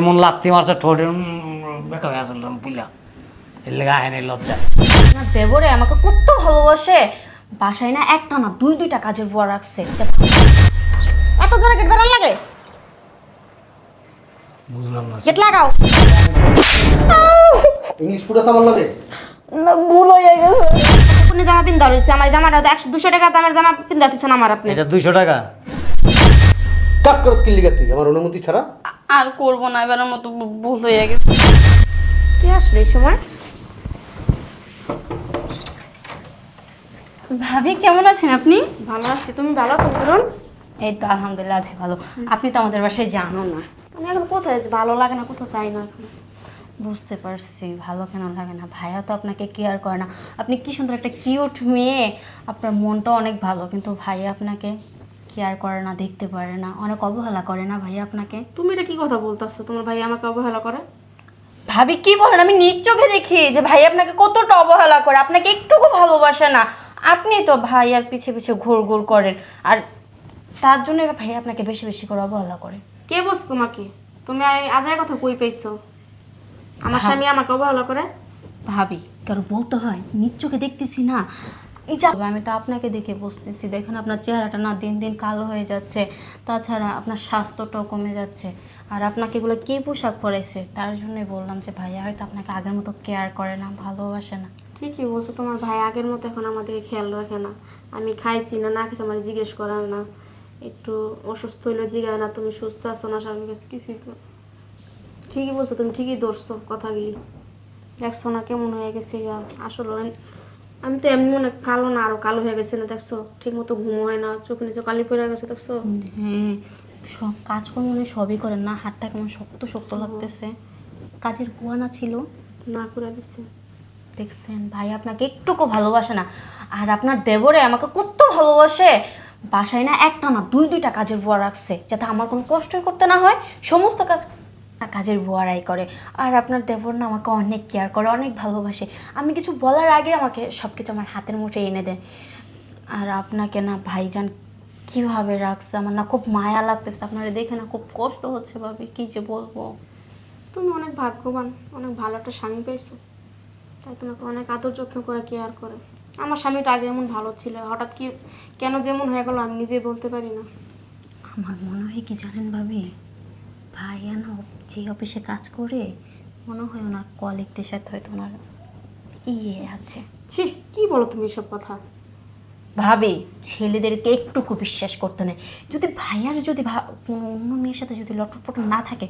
এমন লাত্তি মারছে ঠোঁটে বেকা হয়ে আসল পুলা এর লেগে আহে নাই লজ্জা। না দেবরে আমাকে কত ভালোবাসে। বাসায় না একটা না দুই দুইটা কাজের বুয়া রাখছে। এত জোরে গেট লাগে? বুঝলাম না। গেট লাগাও। ইংলিশ পুরো সামান লাগে? না ভুল হয়ে গেছে। আপনি জামা পিন্দা রয়েছে? আমার জামাটা তো একশো দুশো টাকা দামের জামা পিন্দা দিচ্ছেন আমার আপনি। এটা দুইশো টাকা। কাজ করস কি লিগা তুই আমার অনুমতি ছাড়া। আর করব না এবারের মতো ভুল হয়ে গেছে। কে আসলো এই সময়? ভাবি কেমন আছেন আপনি? ভালো আছি তুমি ভালো আছো ধরুন এই তো আলহামদুলিল্লাহ আছি ভালো। আপনি তো আমাদের বাসায় জানো না। আমি এখন কোথায় আছি? ভালো লাগে না কোথাও চাই না বুঝতে পারছি ভালো কেন লাগে না। ভাইয়া তো আপনাকে কেয়ার করে না। আপনি কি সুন্দর একটা কিউট মেয়ে। আপনার মনটা অনেক ভালো কিন্তু ভাইয়া আপনাকে কেয়ার করে না দেখতে পারে না অনেক অবহেলা করে না ভাইয়া আপনাকে? তুমি এটা কি কথা বলতেছো? তোমার ভাই আমাকে অবহেলা করে? ভাবি কি বলেন? আমি নিজ চোখে দেখি যে ভাই আপনাকে কতটা অবহেলা করে। আপনাকে একটুকু ভালোবাসে না। আপনি তো ভাই আর পিছে পিছে ঘোর ঘোর করেন। আর তার জন্য ভাই আপনাকে বেশি বেশি করে অবহেলা করে। কে বলছো তোমাকে? তুমি আজায় কথা কই পেয়েছ আমার স্বামী আমাকে অবহেলা করে? ভাবি কারও বলতে হয়? নিজ চোখে দেখতেছি না। আমি তো আপনাকে দেখে বসতেছি দেখেন আপনার চেহারাটা না দিন দিন কালো হয়ে যাচ্ছে। তাছাড়া আপনার স্বাস্থ্যটাও কমে যাচ্ছে। আর আপনাকে এগুলো কে পোশাক পরাইছে? তার জন্যই বললাম যে, ভাইয়া হয়তো আপনাকে আগের মতো কেয়ার করে না, ভালোবাসে না। ঠিকই বলছো তোমার ভাই, আগের মতো এখন আমাদেরকে খেয়াল রাখে না। আমি খাইছি না না খাইছি আমার জিজ্ঞেস করার না। একটু অসুস্থ হইলে জিগায় না, তুমি সুস্থ আছো না, স্বামীর কাছে কিছুই। ঠিকই বলছো তুমি, ঠিকই ধরছো কথাগুলি। দেখছ না কেমন হয়ে গেছে আসলে আমি- তো এমনি মনে কালো না আরও কালো হয়ে গেছে না দেখছ? ঠিক মতো ঘুম হয় না চোখ নিচে কালি পড়ে গেছে দেখছ? হ্যাঁ সব কাজকর্ম উনি সবই করেন না হাতটা কেমন শক্ত শক্ত লাগতেছে। কাজের বুয়া না ছিল? না করে দিচ্ছে দেখছেন ভাই আপনাকে একটুকু ভালোবাসে না আর আপনার দেবরে আমাকে কত ভালোবাসে। বাসায় না একটা না দুই দুইটা কাজের বুয়া রাখছে যাতে আমার কোনো কষ্টই করতে না হয় সমস্ত কাজ কাজের বুয়ারাই করে আর আপনার দেবর না আমাকে অনেক কেয়ার করে অনেক ভালোবাসে। আমি কিছু বলার আগে আমাকে সব কিছু আমার হাতের মুঠে এনে দেয় আর আপনাকে না ভাইজান কীভাবে রাখছে আমার না খুব মায়া লাগতেছে আপনারা দেখে না খুব কষ্ট হচ্ছে ভাবি কি যে বলব? তুমি অনেক ভাগ্যবান অনেক ভালো একটা স্বামী পেয়েছ। তাই তোমাকে অনেক আদর যত্ন করে কেয়ার করে। আমার স্বামীটা আগে এমন ভালো ছিল হঠাৎ কি কেন যেমন হয়ে গেল আমি নিজেই বলতে পারি না। আমার মনে হয় কি জানেন ভাবি? ভাইয়া না যে অফিসে কাজ করে মনে হয় ওনার কলিগদের সাথে হয়তো ওনার ইয়ে আছে। ছি কি বলো তুমি এসব কথা? ভাবি ছেলেদেরকে একটুকু বিশ্বাস করতে নেই। যদি ভাইয়ার যদি কোনো অন্য মেয়ের সাথে যদি লটরপটর না থাকে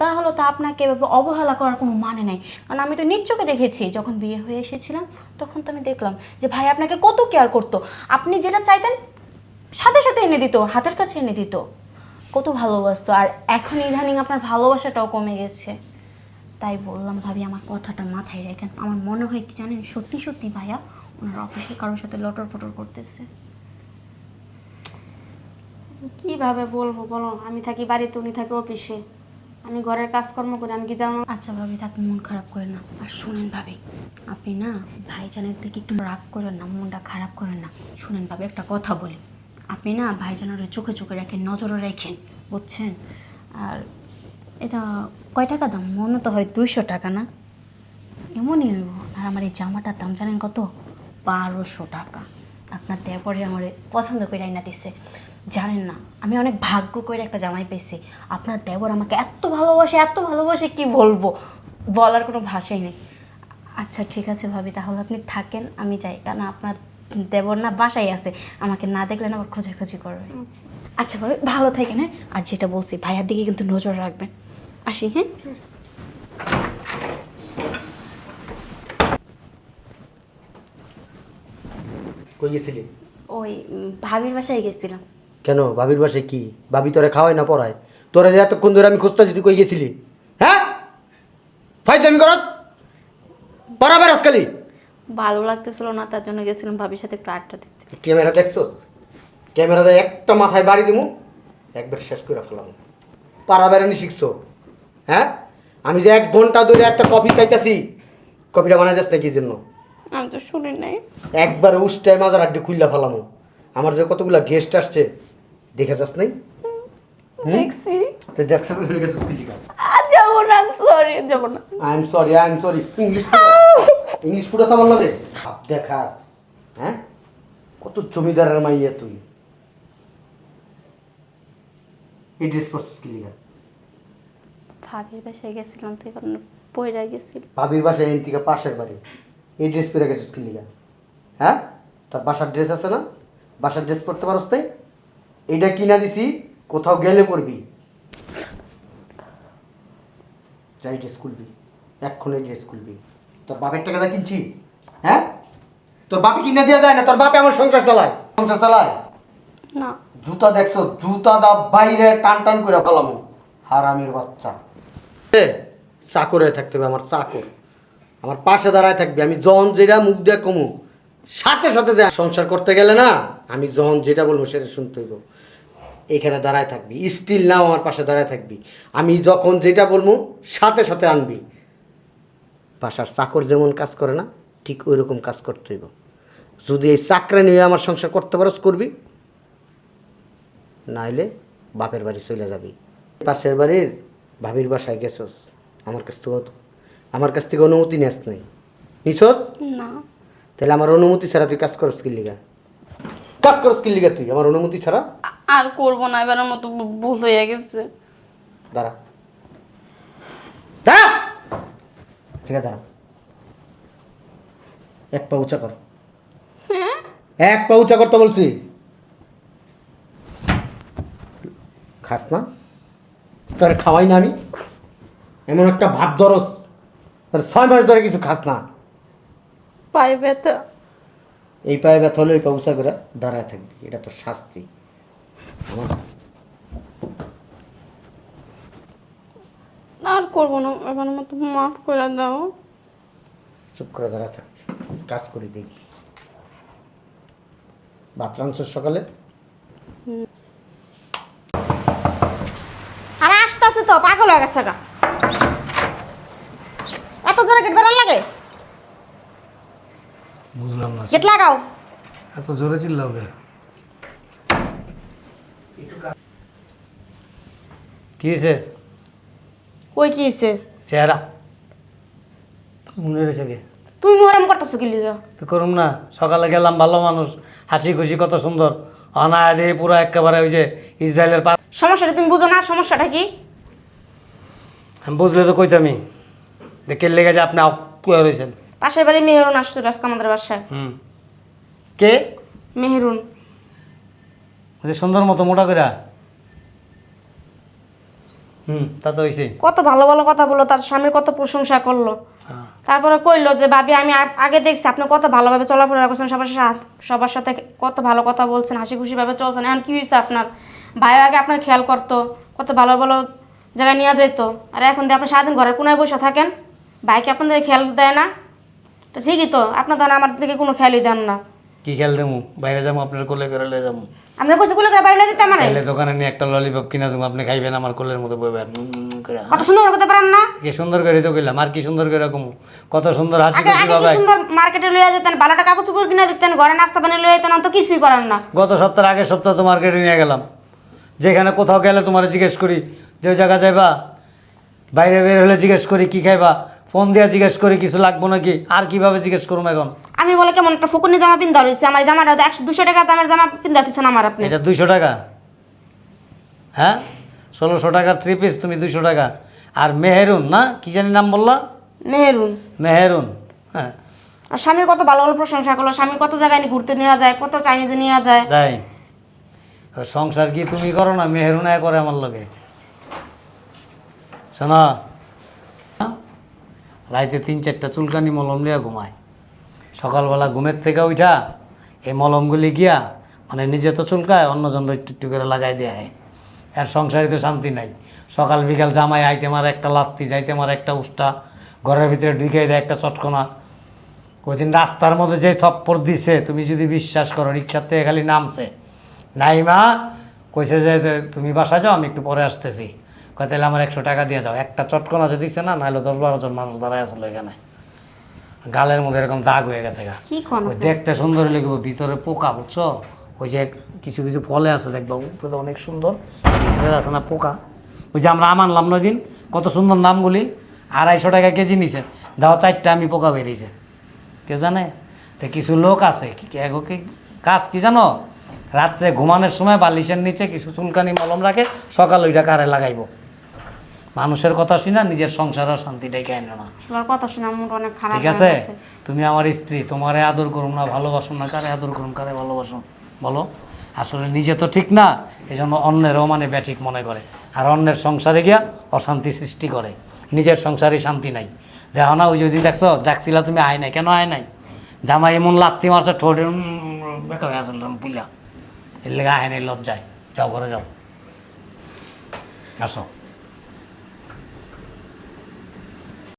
তাহলে তো আপনাকে এভাবে অবহেলা করার কোনো মানে নেই। কারণ আমি তো নিশ্চয়কে দেখেছি যখন বিয়ে হয়ে এসেছিলাম তখন তো আমি দেখলাম যে ভাই আপনাকে কত কেয়ার করতো। আপনি যেটা চাইতেন সাথে সাথে এনে দিত হাতের কাছে এনে দিত। কত ভালোবাসতো। আর এখন ইদানিং আপনার ভালোবাসাটাও কমে গেছে। তাই বললাম ভাবি আমার কথাটা মাথায় রেখেন। আমার মনে হয় কি জানেন সত্যি সত্যি ভাইয়া ওনার অফিসে কারোর সাথে লটর পটর করতেছে। কীভাবে বলব বলো? আমি থাকি বাড়িতে উনি থাকে অফিসে। আমি ঘরের কাজকর্ম করি আমি কি জানো? আচ্ছা ভাবি তাকে মন খারাপ করেন না। আর শুনেন ভাবি আপনি না ভাইজানের দিকে একটু রাগ করেন না মনটা খারাপ করেন না। শুনেন ভাবি একটা কথা বলি। আপনি না ভাইজানের চোখে চোখে রাখেন, নজরে রাখেন, বুঝছেন? আর এটা কয় টাকা দাম? মনে তো হয় দুইশো টাকা না? এমনই হইব। আর আমার এই জামাটার দাম জানেন কত? বারোশো টাকা। আপনার দেবরে আমার পছন্দ করে আইনা দিচ্ছে জানেন না, আমি অনেক ভাগ্য করে একটা জামাই পেয়েছি আপনার দেবর আমাকে এত ভালোবাসে এত ভালোবাসে, কি বলব? বলার কোনো ভাষাই নেই। আচ্ছা ঠিক আছে ভাবি, তাহলে আপনি থাকেন, আমি যাই। কারণ আপনার দেবর না বাসায় আছে আমাকে না দেখলে না আবার খোঁজাখুঁজি করবে। আচ্ছা। আচ্ছা ভাবি ভালো থাকেন হ্যাঁ? আর যেটা বলছি ভাইয়ার দিকে কিন্তু নজর রাখবেন। আসি হ্যাঁ? কই গেছিলি? ওই ভাবির বাসায় গেছিলাম। কেন? ভাবির বাসায় কি? ভাবি তোরে খাওয়াই না পড়ায়? তোরা যে এতক্ষণ ধরে আমি খুঁজতেছি তুই কই গেছিলি? হ্যাঁ? ফাইজলামি করস? পড়া বেরস খালি ভালো লাগতেছিল না তার জন্য গেছিলাম ভাবির সাথে একটু আড্ডা দিতে। ক্যামেরা দেখছস? ক্যামেরাতে একটা মাথায় বাড়ি দিমু একবার শেষ করে ফেলাম। পাড়া বেড়ানি শিখছো? হ্যাঁ? আমি যে এক ঘণ্টা ধরে একটা কফি চাইতেছি কফিটা বানাই যাস নাকি জন্য? আমি তো শুনি নাই। একবার উষ্টায় মাজার আড্ডি খুললা ফেলামো। আমার যে কতগুলা গেস্ট আসছে দেখে যাস নাই? দেখছি তো জ্যাকসন হয়ে আর যাব না সরি যাব না। I am sorry I am sorry English English পুরো সামান লাগে ভাব দেখাস হ্যাঁ? কত জমিদারের মাইয়া তুই। এই ড্রেস পরছিস কি লিগা ভাবির বাসায় গেছিলাম তো এই কারণে পয়রা গেছিল। ভাবির বাসায় এন থেকে পাশের বাড়ি। এই ড্রেস পরে গেছিস কি লিগা হ্যাঁ? তোর বাসার ড্রেস আছে না? বাসার ড্রেস পরতে পারস তাই? এইটা কিনা দিছি কোথাও গেলে পরবি যাই ড্রেস খুলবি এক্ষণ ড্রেস খুলবি। তোর বাপের টাকা কিনছি হ্যাঁ? তোর বাপে কিনে দেওয়া যায় না তোর বাপে আমার সংসার চালায়। সংসার চালায়? না। জুতা দেখছ জুতা দা বাইরে টান টান করে ফেলামো। হারামির বাচ্চা। এ, চাকর হয়ে থাকতে হবে আমার চাকর। আমার পাশে দাঁড়ায় থাকবে আমি জন যেটা মুখ দিয়ে কমু সাথে সাথে যে সংসার করতে গেলে না আমি জন যেটা বলব সেটা শুনতে হইব। এখানে দাঁড়ায় থাকবি। স্টিল নাও আমার পাশে দাঁড়ায় থাকবি। আমি যখন যেটা বলব সাথে সাথে আনবি। বাসার চাকর যেমন কাজ করে না ঠিক ওই রকম কাজ করতে হইব। যদি এই চাকরা নিয়ে আমার সংসার করতে পারস করবি। নাইলে বাপের বাড়ি চলে যাবি। পাশের বাড়ির ভাবির বাসায় গেছস আমার কাছ থেকে আমার কাছ থেকে অনুমতি নিস নাই। নিছস? না। তাহলে আমার অনুমতি ছাড়া তুই কাজ করস কি লিগা? কাজ করস কি লিগা তুই? আমার অনুমতি ছাড়া? আর করব না এবারের মতো ভুল হয়ে গেছে। দাঁড়া। দাঁড়া! ঠিক আছে দাঁড়া। এক পা উঁচা কর। এক পা উঁচা করতে বলছি। খাস না। তোর খাওয়াই না আমি। এমন একটা ভাব ধরস। তোর ছয় মাস ধরে কিছু খাস না। পায়ে ব্যথা। এই পায়ে ব্যথা হলে এই পা উঁচা করে দাঁড়ায় থাকবি। এটা তোর শাস্তি। আর করব না। এবারের মতো মাফ করে দাও। চুপ করে দাঁড়া থাক। কাজ করি দেখি। ভাত সকালে? আরে আসতেছে তো পাগল হয়ে গেছে গা। এত জোরে গেট বেরোন লাগে? বুঝলাম না। গেট লাগাও। এত জোরে চিল্লাবে কি হয়েছে? কই কি চেহারা। মনে রয়েছে কে তুমি মোহরম করতেছো কি লিগা? তো করুম না সকালে গেলাম ভালো মানুষ হাসি খুশি কত সুন্দর। অনায় দিয়ে পুরো একেবারে ওই যে ইসরায়েলের পা সমস্যাটা তুমি বুঝো না সমস্যাটা কি? আমি বুঝলে তো কইতামি দেখে লেগে যে আপনি কুয়া রয়েছেন। পাশের বাড়ি মেহেরুন আসছিল আজকে আমাদের বাসায়। হুম। কে? মেহেরুন। যে সুন্দর মতো মোটা করে হুম তা তো হয়েছে কত ভালো ভালো কথা বলল তার স্বামীর কত প্রশংসা করল। হ্যাঁ। তারপরে কইলো যে ভাবি আমি আগে দেখছি আপনি কত ভালোভাবে চলাফেরা করছেন সবার সাথে সবার সাথে কত ভালো কথা বলছেন হাসি খুশিভাবে চলছেন এখন কি হয়েছে আপনার? ভাই আগে আপনার খেয়াল করতো কত ভালো ভালো জায়গায় নিয়ে যেত আর এখন দিয়ে আপনি সারাদিন ঘরের কোনায় বসে থাকেন ভাইকে আপনাদের খেয়াল দেয় না? তো ঠিকই তো আপনার ধরেন আমার দিকে কোনো খেয়ালই দেন না। কি খেয়াল দেবো বাইরে যাব আপনার কোলে করে যাব আপনার কইছে গুলো করে বাইরে যেতে মানে? তাহলে দোকানে নিয়ে একটা ললিপপ কিনা দেবো আপনি খাইবেন আমার কোলের মতো বইবেন কত সুন্দর করতে পারেন না? কি সুন্দর করে তো কইলাম আর কি সুন্দর করে কমু? কত সুন্দর হাসি খুশি আগে কি বাবাই। সুন্দর মার্কেটে লইয়া যেতেন ভালোটা কাপড় চোপড় কিনে দিতেন ঘরে নাস্তা বানিয়ে লইয়া যেতেন তো কিছুই করেন না। গত সপ্তাহের আগের সপ্তাহ তো মার্কেটে নিয়ে গেলাম। যেখানে কোথাও গেলে তোমার জিজ্ঞেস করি যে জায়গা যাইবা? বাইরে বের হলে জিজ্ঞেস করি কি খাইবা? ফোন দিয়া জিজ্ঞেস করে কিছু লাগবো নাকি? আর কীভাবে জিজ্ঞেস করুম এখন? আমি বলে কেমন একটা ফুকুনি জামা পিন্দা রয়েছে আমার জামাটা একশো দুশো টাকা দামের জামা পিন্দা দিচ্ছেন আমার আপনি? এটা দুইশো টাকা। হ্যাঁ? ষোলোশো টাকার থ্রি পিস তুমি দুইশো টাকা। আর মেহেরুন না? কি জানি নাম বললা? মেহেরুন। মেহেরুন। হ্যাঁ। আর স্বামীর কত ভালো ভালো প্রশংসা করল স্বামী কত জায়গায় ঘুরতে নেওয়া যায় কত চাইনিজে নেওয়া যায়। তাই? সংসার কি তুমি করো না? মেহরুনায় করে আমার লগে। শোনা রাইতে তিন চারটা চুলকানি মলম লিয়া ঘুমায়। সকালবেলা ঘুমের থেকে উঠা এই মলমগুলি গিয়া মানে নিজে তো চুলকায়, অন্যজন একটু একটু করে লাগাই দেয় আর সংসারে তো শান্তি নাই। সকাল বিকাল জামাই আইতে মার একটা লাত্তি, যাইতে মার একটা উষ্টা, ঘরের ভিতরে ঢুকিয়ে দেয় একটা চটকনা। ওই দিন রাস্তার মধ্যে যে থপ্পর দিছে, তুমি যদি বিশ্বাস করো, রিক্সার থেকে খালি নামছে। নাই মা কইছে যে, তুমি বাসা যাও, আমি একটু পরে আসতেছি। তাহলে আমার একশো টাকা দিয়ে যাও। একটা চটকনা যে দিছে না নাহলে দশ বারো জন মানুষ দাঁড়ায় আসলো এখানে গালের মধ্যে এরকম দাগ হয়ে গেছে গা। কি ওই দেখতে সুন্দর লেগে ভিতরে পোকা বুঝছ? ওই যে কিছু কিছু ফলে আছে দেখবা উপরে অনেক সুন্দর। ভিতরে আছে না পোকা। ওই যে আমরা আম আনলাম নয় দিন কত সুন্দর নামগুলি। আড়াইশো টাকা কেজি নিছে। দাও চারটা আমি পোকা বেরিয়েছে। কে জানে? তো কিছু লোক আছে কি কাজ কি জানো? রাত্রে ঘুমানোর সময় বালিশের নিচে কিছু চুলকানি মলম রাখে সকাল ওইটা কারে লাগাইবো? মানুষের কথা শুনা নিজের সংসারের শান্তি ডেকে আনো না। তোমার কথা শুনে আমার অনেক খারাপ ঠিক আছে? তুমি আমার স্ত্রী তোমারে আদর করুম না ভালোবাসুম না কারে আদর করুম কারে ভালোবাসুম? বলো। আসলে নিজে তো ঠিক না এই জন্য অন্যেরও মানে ব্যাঠিক মনে করে। আর অন্যের সংসারে গিয়া অশান্তি সৃষ্টি করে। নিজের সংসারে শান্তি নাই। দেখো না ওই যদি দেখছ দেখছিলা তুমি আয় নাই। কেন আয় নাই? জামাই এমন লাত্তি মারছে ঠোঁটে বেটা হয়ে আসল পুলা এর লেগে আয় নাই লজ্জায়। যাও ঘরে যাও। আসো।